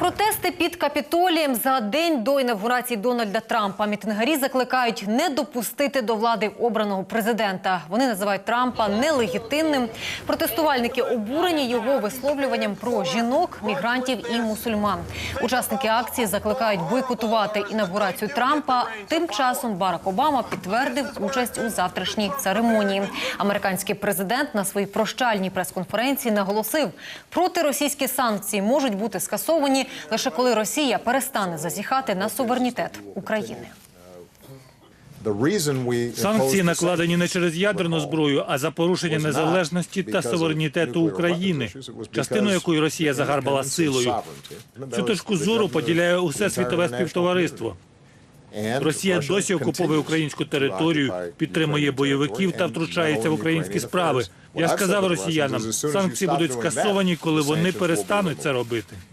Протести під Капітолієм за день до інавгурації Дональда Трампа. Мітингарі закликають не допустити до влади обраного президента. Вони називають Трампа нелегітимним. Протестувальники обурені його висловлюванням про жінок, мігрантів і мусульман. Учасники акції закликають бойкотувати інавгурацію Трампа. Тим часом Барак Обама підтвердив участь у завтрашній церемонії. Американський президент на своїй прощальній прес-конференції наголосив, протиросійські санкції можуть бути скасовані лише коли Росія перестане зазіхати на суверенітет України. Санкції накладені не через ядерну зброю, а за порушення незалежності та суверенітету України, частину якої Росія загарбала силою. Цю точку зору поділяє усе світове співтовариство. Росія досі окуповує українську територію, підтримує бойовиків та втручається в українські справи. Я сказав росіянам, санкції будуть скасовані, коли вони перестануть це робити.